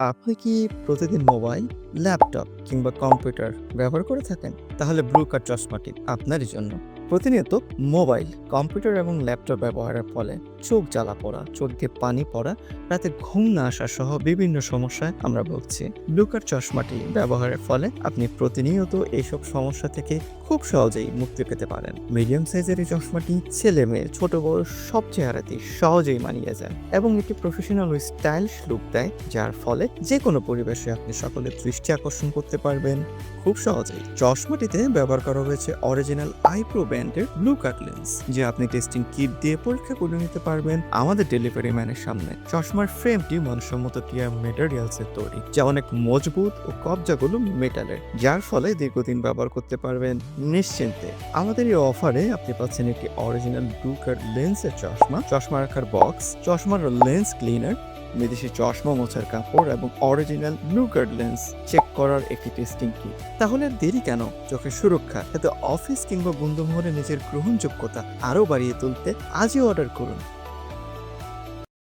আপনি কি প্রতিদিন মোবাইল, ল্যাপটপ কিংবা কম্পিউটার ব্যবহার করে থাকেন? তাহলে ব্লু কাট চশমাটি আপনারই জন্য। প্রতিনিয়ত মোবাইল, কম্পিউটার এবং ল্যাপটপ ব্যবহারের ফলে চোখ জ্বালা পড়া, চোখ দিয়ে পানি পড়া, রাতে ঘুম না আসা সহ বিভিন্ন সমস্যায় আমরা ভুগছি। ব্লু কাট চশমাটি ব্যবহারের ফলে আপনি প্রতিনিয়ত এইসব সমস্যা থেকে খুব সহজেই মুক্তি পেতে পারেন। মিডিয়াম সাইজের এই চশমাটি ছেলে মেয়ে ছোট বড় সব চেহারাতেই সহজেই মানিয়ে যায় এবং একটি প্রফেশনাল স্টাইলিশ লুক দেয় যার ফলে যে কোনো পরিবেশে আপনি সকলের দৃষ্টি আকর্ষণ করতে পারবেন। খুব সহজেই চশমাটিতে ব্যবহার করা হয়েছে অরিজিনাল আইপ্রো ব্র্যান্ডের ব্লু কাট লেন্স যে আপনি টেস্টিং কিট দিয়ে পরীক্ষা করে নিতে পারবেন আমাদের ডেলিভারি ম্যানের সামনে। চশমার ফ্রেমটি মানসম্মত মেটেরিয়ালস এর তৈরি, যা অনেক মজবুত ও কবজাগুলো মেটালের যার ফলে দীর্ঘদিন ব্যবহার করতে পারবেন নিশ্চিন্তে। আমাদের এই অফারে আপনি পাচ্ছেন একটি অরিজিনাল ব্লু কাট লেন্সের চশমা চশমা রাখার বক্স চশমার লেন্স ক্লিনার বিদেশি চশমা মোছার কাপড় এবং original blue guard lens check করার একটি টেস্টিং কিট তাহলে দেরি কেন? চোখের সুরক্ষা। এতে অফিস কিংবা বন্ধুমহলে নিজের গ্রহণযোগ্যতা আরও বাড়িয়ে তুলতে আজই অর্ডার করুন।